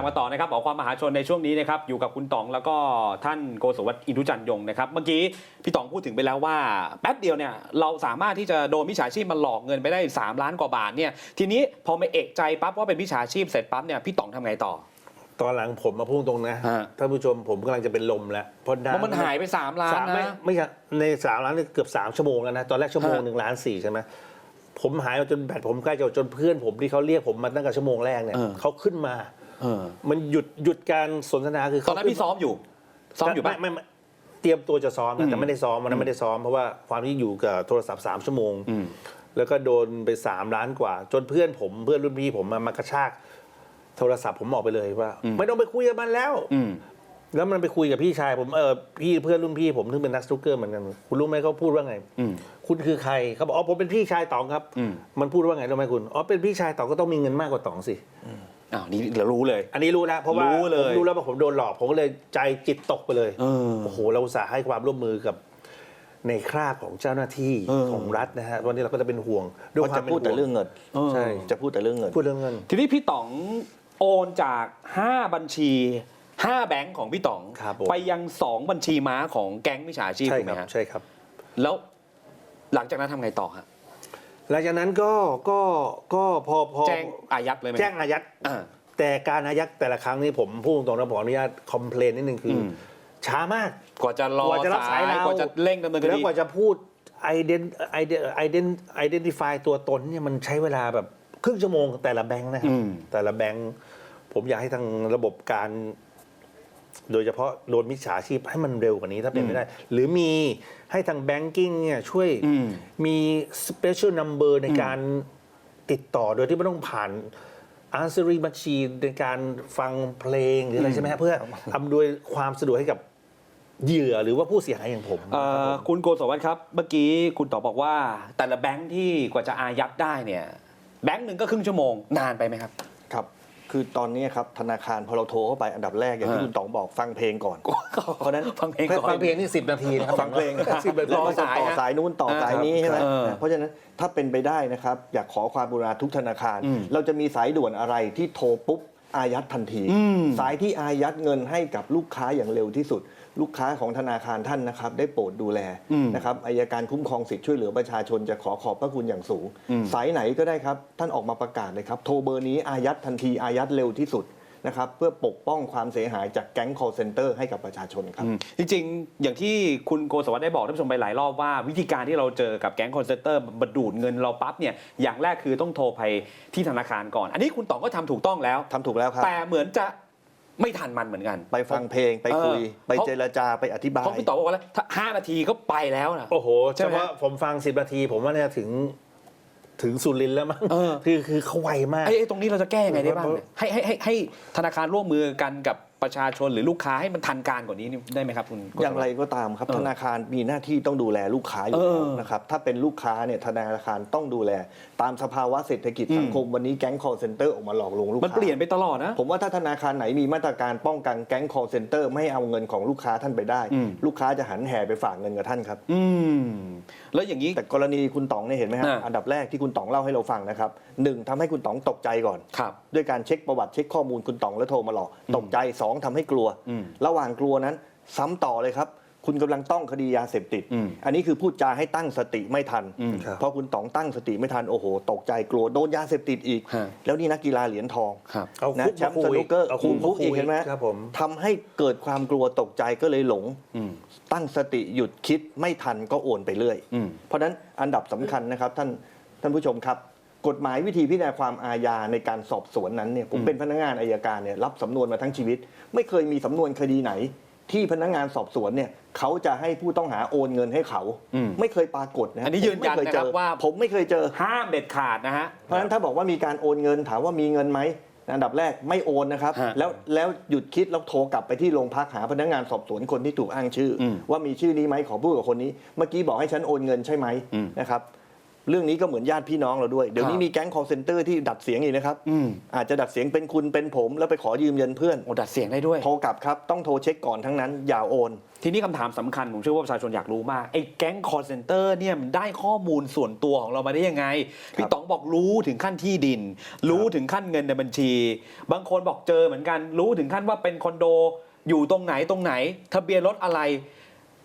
ามมาต่อนะครับบอกความมหาชนในช่วงนี้นะครับอยู่กับคุณต๋องแล้วก็ท่านโกศวัตอินทุจันยงนะครับเมื่อกี้พี่ต๋องพูดถึงไปแล้วว่าแป๊บเดียวเนี่ยเราสามารถที่จะโดนมิจฉาชีพมันหลอกเงินไปได้ 3 ล้านกว่าบาทเนี่ยทีนี้พอไม่เอกใจปั๊บว่าเป็นมิจฉาชีพเสร็จปั๊บเนี่ยพี่ต๋องทำไงต่อ ตอนหลังผมมาพูดตรงนะฮะท่านผู้ชมผมกำลังจะเป็นลมแล้วเพราะเพราะมันหายไป 3 ล้านสามไม่นะไม่ใช่ในสามล้านนี่เกือบสามชั่วโมงแล้วนะตอนแรกชั่วโมงฮะหนึ่งล้านสี่ใช่ไหมผมหายมาจนแบตผมใกล้จะจนเพื่อนผมที่เขาเรียกผมมาตั้งแต่ชั่วโมงแรกเนี่ยเออเขาขึ้นมาเออ มันหยุดหยุดการสนทนาคือตอเขานนั้นพี่ซ้อมอยู่ ซ้อมอยู่ปะไม่ไม่ไม่เตรียมตัวจะซ้อมอืนะมแต่ไม่ได้ซ้อมวันนั้นไม่ได้ซ้อมเพราะว่าความที่อยู่กับโทรศัพท์สามชั่วโมงอืมแล้วก็โดนไปสามล้านกว่า จนเพื่อนผมเพื่อนรุ่นพี่ผมมามากระชากโทรศัพท์ผมออกไปเลยว่า ไม่ต้องไปคุยกับมันแล้วอืมแล้วมันไปคุยกับพี่ชายผมเออพี่เพื่อนรุ่นพี่ผมซึ่งเป็นนักสนุกเกอร์เหมือนกันคุณรู้ไหมเขาพูดว่าไงอืมคุณคือใครเขาบอกอ๋อผมเป็นพี่ชายต๋องครับอืมมันพูดว่าไงรู้ไหมคุณอ๋อเป็นพี่ชายต๋องก็ต้องมีเงินมากกว่าต๋องสิ อ้าวนี่เรารู้เลย อันนี้รู้นะเพราะว่ารู้เลย ผมรู้แล้วว่าผมโดนหลอกผมก็เลยใจจิตตกไปเลยเออ โอ้โหเราอุตส่าห์ให้ความร่วมมือกับในคราบของเจ้าหน้าที่เออ ของรัฐนะฮะวันนี้เราก็จะเป็นห่วงด้วยก็ควาจะมเป็นพูดแต่ห่วง เรื่องเงินเออ ใช่ จะพูดแต่เรื่องเงิน พูดเรื่องเงิน ทีนี้พี่ต๋องโอนจาก 5 บัญชี 5 แบงก์ของพี่ต๋อง ครับผม ไปยัง 2 บัญชีม้าของแก๊งมิจฉาชีพใช่ถูกคไหมรับฮะใช่ครับ แล้วหลังจากนั้นทำไงต่อฮะ หลังจากนั้นก็ก็ก็พอพอแจ้งอายัดเลยไหมแจ้งอายัดอ่า แต่การอายัดแต่ละครั้งนี่ผมพูดตรงๆนะผมขออนุญาตคอมเพลนนิดนึงคืออม ช้ามาก กว่าจะรอกว่าจะรับสายเรากว่าจะเร่งดำเนินคแล้วดี กว่าจะพูดไอเดนไอเดนไอเดนไอเดนติฟายตัวตนเนี่ยมันใช้เวลาแบบครึ่งชั่วโมงแต่ละแบงค์นะครับอืมแต่ละแบงค์ผมอยากให้ทางระบบการ โดยเฉพาะโดนมิจฉาชีพให้มันเร็วกว่านี้ถ้าเป็นไม่ได้ หรือมีให้ทางแบงกิ้งเนี่ยช่วยอืมมี special number ในการติดต่อโดยที่ไม่ต้องผ่าน answering machine ในการฟังเพลงหรืออะไรใช่ไหมฮะเพื่ออำนวยความสะดวกให้กับเหยื่อหรือว่าผู้เสียหายอย่างผมเอ่อคุณโกศวัตครับ เมื่อกี้คุณต่อบอกว่า แต่ละแบงค์ที่กว่าจะอายัดได้เนี่ย แบงค์หนึ่งก็ครึ่งชั่วโมงนานไปไหมครับ ครับ คือตอนนี้ครับธนาคารพอเราโทรเข้าไปอันดับแรกอย่างที่ฮะคุณต๋องบอกฟังเพลงก่อน เพราะฉะนั้นฟังเพลงก่อนฟังเพลงนี่สิบนาทีนะครับฟังเพลงสิบนาทีรอสายต่อฮะสายนู้นต่อสายนี้ใช่ไหมเออเพราะฉะนั้นถ้าเป็นไปได้นะครับ อยากขอความกรุณาทุกธนาคารอืมเราจะมีสายด่วนอะไรที่โทรปุ๊บ อายัดทันทีอืมสายที่อายัดเงินให้กับลูกค้าอย่างเร็วที่สุด ลูกค้าของธนาคารท่านนะครับ ได้โปรดดูแลอืมนะครับอายการคุ้มครองสิทธิ์ช่วยเหลือประชาชนจะขอขอบพระคุณอย่างสูงอืมสายไหนก็ได้ครับ ท่านออกมาประกาศเลยครับ โทรเบอร์นี้อายัดทันทีอายัดเร็วที่สุด นะครับเพื่อปกป้องความเสียหายจากแก๊ง call center ให้กับประชาชนครับอืมจริงๆ อย่างที่คุณโกศวัตได้บอกท่านผู้ชมไปหลายรอบว่าวิธีการที่เราเจอกับแก๊งคอนเซนเตอร์บดูดเงินเราปั๊บเนี่ยอย่างแรกคือต้องโทรไปที่ธนาคารก่อน อันนี้คุณต๋องก็ทำถูกต้องแล้วทำถูกแล้วครับแต่เหมือนจะไม่ทันมันเหมือนกัน ไปฟังเพลงไปคุยเออไปเจรจาไปอธิบาเพยราะคุณต๋องบอกว่าแล้วถ้าห้านาทีก็ไปแล้วนะโอ้โหใช่เฉไหมพาะผมฟังสิบนาที ผมว่าเนี่ยถึง ถึงสุรินทร์แล้วมั้งเออคือคือเขาไวมากไอ้ไอ้ตรงนี้เราจะแก้ยังไงได้บ้างเนี่ยเพราะให้ให้ให้ให้ธนาคารร่วมมือกันกับ ประชาชนหรือลูกค้าให้มันทันการกว่านี้นี่ได้ไหมครับคุณโกศวัตอย่างไรก็ตามครับเออธนาคารมีหน้าที่ต้องดูแลลูกค้าอยู่เออแล้วนะครับถ้าเป็นลูกค้าเนี่ยธนาคารต้องดูแล ตามสภาวะเศรษฐกิจอืม สังคมวันนี้แก๊ง call center ออกมาหลอกลวงลูกค้ามันเปลี่ยนไปตลอดนะ ผมว่าถ้าธนาคารไหนมีมาตรการป้องกันแก๊ง call center ไม่ให้เอาเงินของลูกค้าท่านไปได้ อืม ลูกค้าจะหันแห่ไปฝากเงินกับท่านครับ อืม แล้วอย่างนี้ แต่กรณีคุณต๋องเนี่ยเห็นไหมฮะอ่า อันดับแรกที่คุณต๋องเล่าให้เราฟังนะครับหนึ่งทำให้คุณต๋องตกใจก่อน ครับ ด้วยการเช็คประวัติเช็คข้อมูลคุณต๋องแล้วโทรมาหลอกตกใจสองทำให้กลัวอืมระหว่างกลัวนั้นซ้ำต่อเลยครับ คุณกำลังต้องคดียาเสพติดอืมอันนี้คือพูดจาให้ตั้งสติไม่ทันอืมครับพอคุณต๋องตั้งสติไม่ทันโอ้โห ตกใจกลัวโดนยาเสพติดอีกฮะแล้วนี่นักกีฬาเหรียญทองครับเอานะคุกแชมามป์คุสยนุกเกอร์เอาคุกคุมากคุอียกเห็นไหมครับผมทำให้เกิดความกลัวตกใจก็เลยหลงอืมตั้งสติหยุดคิดไม่ทันก็โอนไปเรื่อยอืมเพราะฉะนั้นอันดับสำคัญนะครับท่านท่านผู้ชมครับ กฎหมายวิธีพิจารณาความอาญาในการสอบสวนนั้นเนี่ยผมอืมเป็นพนักงานอายการเนี่ยรับสำนวนมาทั้งชีวิต ไม่เคยมีสำนวนคดีไหน ที่พนักงานสอบสวนเนี่ยเขาจะให้ผู้ต้องหาโอนเงินให้เขา อืมไม่เคยปรากฏนะอันนี้ยืนยันผมไม่เคนะครับเจอว่า ผมไม่เคยเจอ ห้ามเด็ดขาดนะฮะ เพราะฉะนั้นถ้าบอกว่ามีการโอนเงินถามว่ามีเงินไหมอันดับแรกไม่โอนนะครับ ฮะแล้วแล้วหยุดคิดแล้วโทรกลับไปที่โรงพักหาพนักงานสอบสวนคนที่ถูกอ้างชื่ออมว่ามีชื่อนี้ไหมขอพูดกับคนนี้ เมื่อกี้บอกให้ฉันโอนเงินใช่ไหมอืม นะครับ เรื่องนี้ก็เหมือนญาติพี่น้องเราด้วย เดี๋ยวนี้ครับมีแก๊ง call center ที่ดัดเสียงอีกนะครับอืมอาจจะดัดเสียงเป็นคุณเป็นผมแล้วไปขอยืมเงินเพื่อนโอ้ดัดเสียงได้ด้วยโทรกลับครับต้องโทรเช็คก่อนทั้งนั้นอย่าโอน ทีนี้คำถามสำคัญผมเชื่อว่าประชาชนอยากรู้มากไอ้แก๊งคอร์เซนเตอร์เนี่ยมันได้ข้อมูลส่วนตัวของเรามาได้ยังไงพี่ต๋องบอกรู้ถึงขั้นที่ดิน รู้ถึงขั้นเงินในบัญชี บางคนบอกเจอเหมือนกัน รู้ถึงขั้นว่าเป็นคอนโดอยู่ตรงไหนตรงไหน ทะเบียนรถอะไร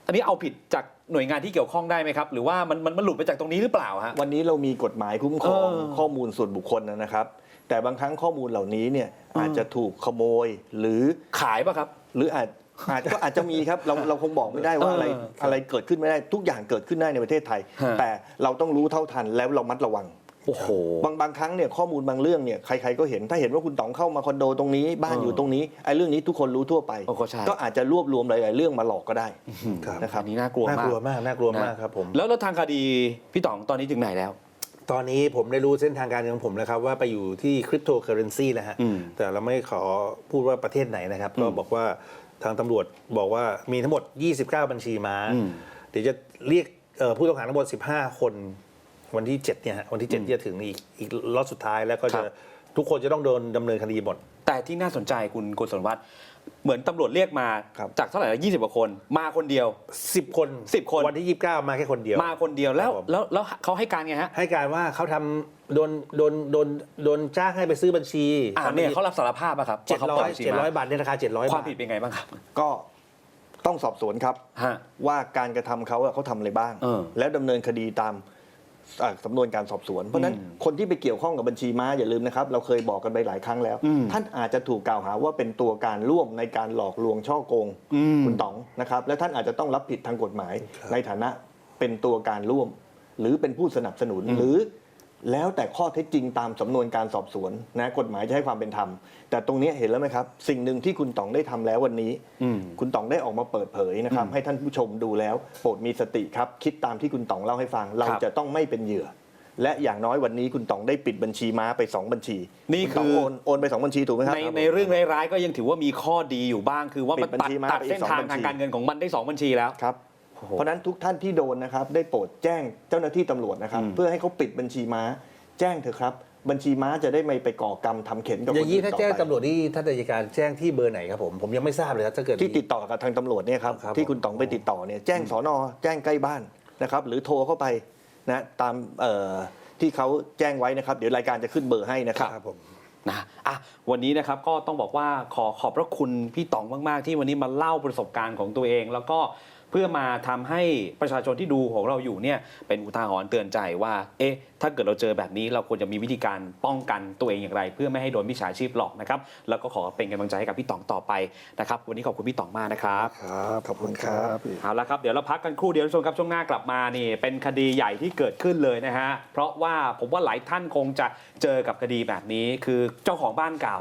อันนี้เอาผิดจาก หน่วยงานที่เกี่ยวข้องได้ไหมครับ หรือว่ามันมันมันหลุดไปจากตรงนี้หรือเปล่าฮะ วันนี้เรามีกฎหมายคุ้มครองเออข้อมูลส่วนบุคคลนะครับ แต่บางครั้งข้อมูลเหล่านี้เนี่ยอืม อาจจะถูกขโมยหรือขายป่ะครับ หรืออาจอาจก็อาจจะมีครับเราเราคงบอกไม่ได้ว่าอะไรเอออะไรเกิดขึ้นไม่ได้ทุกอย่างเกิดขึ้นได้ในประเทศไทย ฮะ แต่เราต้องรู้เท่าทันแล้วเรามัดระวัง โอ้โหบางบางครั้งเนี่ยข้อมูลบางเรื่องเนี่ยใครๆก็เห็น ถ้าเห็นว่าคุณต๋องเข้ามาคอนโดตรงนี้บ้านเออออยู่ตรงนี้ไอ้เรื่องนี้ทุกคนรู้ทั่วไป โอ้ก็ใช่ ก็อาจจะรวบรวมหลายๆเรื่องมาหลอกก็ได้ครับนะครับ อันนี้น่ากลัวน่ามากกลัวมากน่ากลัวมากครับผม แล้วแล้วทางคดีพี่ต๋องตอนนี้ถึงไหนแล้ว ตอนนี้ผมได้รู้เส้นทางการเงินของผมแล้วครับ ว่าไปอยู่ที่คริปโตเคอเรนซีแล้วฮะ อืม แต่เราไม่ขอพูดว่าประเทศไหนนะครับอืมก็บอกว่าทางตำรวจบอกว่ามีทั้งหมด 29 บัญชีม้าอืมเดี๋ยวจะเรียกเอ่อผู้ต้องหาทั้งหมด 15 คน วันที่7เนี่ยฮะวันที่อืม7ที่จะถึงอีกอีกล็อตสุดท้ายแล้วก็ครัจะบทุกคนจะต้องโดนดำเนินคดีหมด แต่ที่น่าสนใจคุณกุศลวัฒน์เหมือนตำรวจเรียกมาครับ จากเท่าไหร่ยี่สิบกว่าคน มาคนเดียว 10 คน10คน วันที่ 29 มาแค่คนเดียว มาคนเดียวแล้วครับผม แล้วแล้วเขาให้การไงฮะให้การว่าเขาทำโดนโดนโดนโดนจ้างให้ไปซื้อบัญชีอ่าเนี่ยเขารับสารภาพอะครับเจ็ดว่าขาร้อยปิบัญชีเจ็ดร้อยมาบาทในราคาเจ็ดร้อยความบาทผิดเป็นไงบ้างครับก็ต้องสอบสวนครับ ฮะ ว่าการกระทำเขาอะเขาทำอะไรบ้าง เออ แล้วดำเนินคดีตามอ่า สำนวนการสอบสวน เพราะฉะนั้นอืมคนที่ไปเกี่ยวข้องกับบัญชีม้าอย่าลืมนะครับ เราเคยบอกกันไปหลายครั้งแล้วอืมท่านอาจจะถูกกล่าวหาว่าเป็นตัวการร่วมในการหลอกลวงช่อโกงอืมคุณต๋องนะครับ และท่านอาจจะต้องรับผิดทางกฎหมาย ในฐานะเป็นตัวการร่วม หรือเป็นผู้สนับสนุนหรือ แล้วแต่ข้อเท็จจริงตามสำนวนการสอบสวนนะกฎหมายจะให้ความเป็นธรรม แต่ตรงนี้เห็นแล้วไหมครับ สิ่งหนึ่งที่คุณต๋องได้ทำแล้ววันนี้อืมคุณต๋องได้ออกมาเปิดเผยนะครับอืมให้ท่านผู้ชมดูแล้ว โปรดมีสติครับ คิดตามที่คุณต๋องเล่าให้ฟัง เราครับจะต้องไม่เป็นเหยื่อ และอย่างน้อยวันนี้คุณต๋องได้ปิดบัญชีม้าไป 2 บัญชี นี่ณต๋งคือโอนโอนไป 2 บัญชีถูกไหมครับในในเรื่องร้ายๆก็ยังถือว่ามีข้อดีอยู่บ้าง คือว่ามันปิดบัตัญดชีม้าตัดไปอีกเส้นสองทางบัญชีทางการเงินของมันได้สองบัญชีแล้วครับโอ้โห เพราะฉะนั้นทุกท่านที่โดนนะครับได้โปรดแจ้งเจ้าหน้าที่ตำรวจนะครับอืมเพื่อให้เขาปิดบัญชีม้า แจ้งเถอะครับ บัญชีม้าจะได้ไม่ไปก่อกรรมทำเข็นกับอคนย่างนี้อื่นถ้าต่อแจ้งไปตำรวจนี่ท่านอัยการแจ้งที่เบอร์ไหนครับผม ผมยังไม่ทราบเลยครับถ้าเกิด ที่ติดต่อกับทางตำรวจเนี่ยครับครับที่คุณต๋องไปติดต่อเนี่ยแจ้งสอนอแจ้งใกล้บ้านนะครับ หรือโทรเข้าไปนะตามเอ่อที่เขาแจ้งไว้นะครับ เดี๋ยวรายการจะขึ้นเบอร์ให้นะครับ ครับผม นะอะวันนี้นะครับก็ต้องบอกว่าขอขอบพระคุณพี่ต๋องมาก ๆ ที่วันนี้มาเล่าประสบการณ์ของตัวเอง แล้วก็ เพื่อมาทำให้ประชาชนที่ดูของเราอยู่เนี่ยเป็นอุทาหรณ์เตือนใจว่า เอ๊ะ ถ้าเกิดเราเจอแบบนี้เราควรจะมีวิธีการป้องกันตัวเองอย่างไร เพื่อไม่ให้โดนมิจฉาชีพหลอกนะครับ แล้วก็ขอเป็นกำลังใจให้กับพี่ต๋องต่อไปนะครับ วันนี้ขอบคุณพี่ต๋องมากนะครับ ครับ ขอบคุณครับเอาละครับ เดี๋ยวเราพักกันครู่เดียวท่านผู้ชมครับช่วงหน้ากลับมานี่เป็นคดีใหญ่ที่เกิดขึ้นเลยนะฮะ เพราะว่าผมว่าหลายท่านคงจะเจอกับคดีแบบนี้ คือเจ้าของบ้านเก่า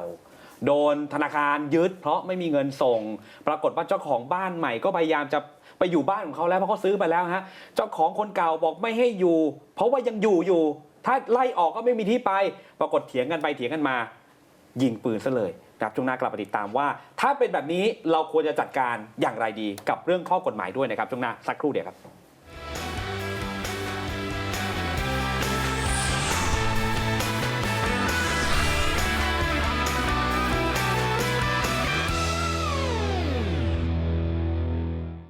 โดนธนาคารยึด เพราะไม่มีเงินส่ง ปรากฏว่าเจ้าของบ้านใหม่ก็พยายามจะไปอยู่บ้านของเขาแล้วเพราะเขาซื้อไปแล้วฮะเจ้าของคนเก่าบอกไม่ให้อยู่ เพราะว่ายังอยู่อยู่ ถ้าไล่ออกก็ไม่มีที่ไป ปรากฏเถียงกันไปเถียงกันมา ยิงปืนซะเลยครับช่วงหน้ากลับมาติดตามว่า ถ้าเป็นแบบนี้เราควรจะจัดการอย่างไรดีกับเรื่องข้อกฎหมายด้วยนะครับช่วงหน้าสักครู่เดียวครับ